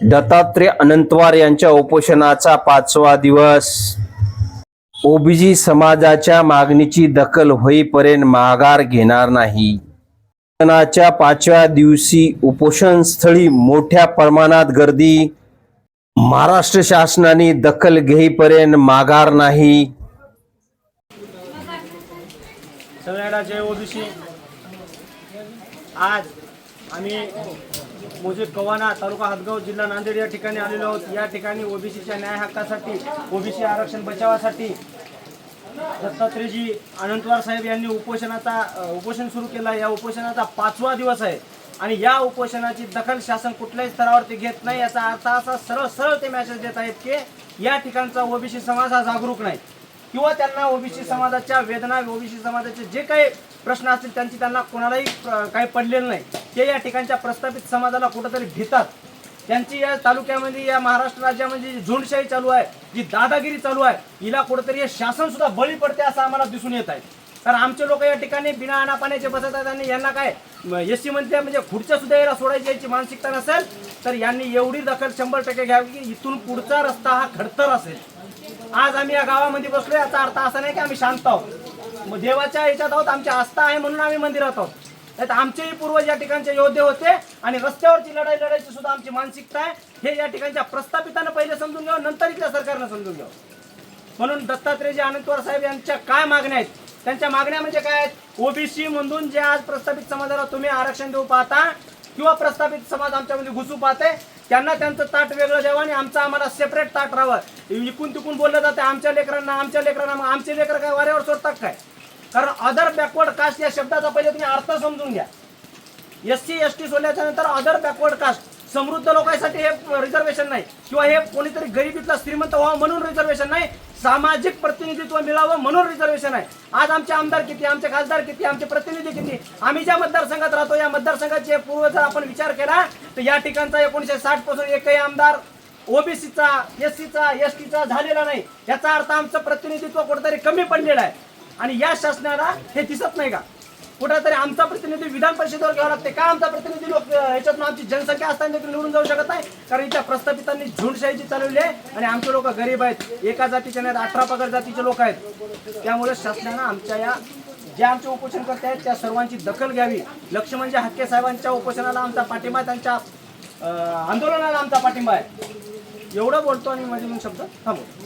दत्तात्रय अनंतवार यांच्या उपोषणाचा पाचवा दिवस. ओबीजी समाजाच्या मागणीची दखल होईपर्यंत माघार घेणार नाही. उपोषणाच्या पाचव्या दिवशी उपोषण स्थळी मोठ्या प्रमाणात गर्दी. महाराष्ट्र शासनाने दखल घेईपर्यंत माघार नाही. आज आम्ही मोजे कवाना तालुका हातगाव जिल्हा नांदेड या ठिकाणी आलेलो आहोत. या ठिकाणी ओबीसीच्या न्याय हक्कासाठी ओबीसी आरक्षण बचावासाठी दत्तात्रेयजी अनंतवार साहेब यांनी उपोषणाचा उपोषण सुरू केलं. आहे या उपोषणाचा पाचवा दिवस आहे आणि या उपोषणाची दखल शासन कुठल्याही स्तरावरती घेत नाही याचा अर्थ असा सरळ सरळ ते मॅसेज देत आहेत की या ठिकाणचा ओबीसी समाज हा जागरूक नाही. किंवा त्यांना ओबीसी समाजाच्या वेदना ओबीसी समाजाचे जे काही प्रश्न असतील त्यांची त्यांना कोणालाही काही पडलेलं नाही. ते या ठिकाणच्या प्रस्थापित समाजाला कुठंतरी घेतात. त्यांची या तालुक्यामध्ये या महाराष्ट्र राज्यामध्ये जी झुंडशाही चालू आहे जी दादागिरी चालू आहे हिला कुठंतरी हे शासन सुद्धा बळी पडते असं आम्हाला दिसून येत आहे. कारण आमचे लोक या ठिकाणी बिना अनापाण्याचे बसत आहेत आणि यांना काय एस सी म्हणते म्हणजे खुर्च्या सुद्धा याला सोडायची याची मानसिकता नसेल तर यांनी एवढी दखल शंभर टक्के घ्यावी की इथून पुढचा रस्ता हा खडतर असेल. आज आम्ही या गावामध्ये बसलो याचा अर्थ असा नाही की आम्ही शांत आहोत. मग देवाच्या याच्यात आहोत आमची आस्था आहे म्हणून आम्ही मंदिरात आहोत. नाही तर आमचेही पूर्वज या ठिकाणचे योद्धे होते आणि रस्त्यावरची लढाई लढायची सुद्धा आमची मानसिकता आहे. हे या ठिकाणच्या प्रस्थापितानं पहिले समजून घ्यावं नंतर इथल्या सरकारनं समजून घ्यावं. म्हणून दत्तात्रेयजी आनंदवार साहेब यांच्या काय मागण्या आहेत? त्यांच्या मागण्या म्हणजे काय आहेत? ओबीसी मधून जे आज प्रस्थापित समाजाला तुम्ही आरक्षण देऊ पाहता किंवा प्रस्थापित समाज आमच्यामध्ये घुसू पाहते त्यांना त्यांचं ताट वेगळं द्यावं आणि आमचं आम्हाला सेपरेट ताट राहावं. इकून तिकून बोललं जातं आमच्या लेकरांना आमच्या लेकरांना मग आमचे लेकर काय वाऱ्यावर सोडतात काय? कारण अदर बॅकवर्ड कास्ट या शब्दाचा पहिले तुम्ही अर्थ समजून घ्या. एस सी एस टी सोडल्याच्या नंतर अदर बॅकवर्ड कास्ट समृद्ध लोकांसाठी हे रिझर्वेशन नाही. किंवा हे कोणीतरी गरिबीतला श्रीमंत व्हावं म्हणून रिझर्वेशन नाही. सामाजिक प्रतिनिधित्व मिळावं म्हणून रिझर्वेशन आहे आज आमचे आमदार किती आमचे खासदार किती आमचे प्रतिनिधी किती? आम्ही ज्या मतदारसंघात राहतो या मतदारसंघाचे पूर्व जर आपण विचार केला तर या ठिकाणचा एकोणीशे साठपासून एकही आमदार ओबीसीचा एस सीचा एस टीचा झालेला नाही. याचा अर्थ आमचं प्रतिनिधित्व कुठेतरी कमी पडलेलं आहे. आणि या शासनाला हे दिसत नाही का? कुठेतरी आमचा प्रतिनिधी विधान परिषदेवर घ्यावा लागते. का आमचा प्रतिनिधी लोक याच्यातून आमची जनसंख्या असताना देखील निवडून जाऊ शकत नाही? कारण इथल्या प्रस्थापितांनी झुंडशाहीची चालवली आहे आणि आमचे लोक गरीब आहेत. एका जातीचे नाहीत अठरा पगार जातीचे लोक आहेत. त्यामुळे शासनानं आमच्या या जे आमचे उपोषण करते आहेत त्या सर्वांची दखल घ्यावी. लक्ष म्हणजे हक्के साहेबांच्या उपोषणाला आमचा पाठिंबा आहे, त्यांच्या आंदोलनाला आमचा पाठिंबा आहे. एवढं बोलतो आणि माझे शब्द थांबवतो.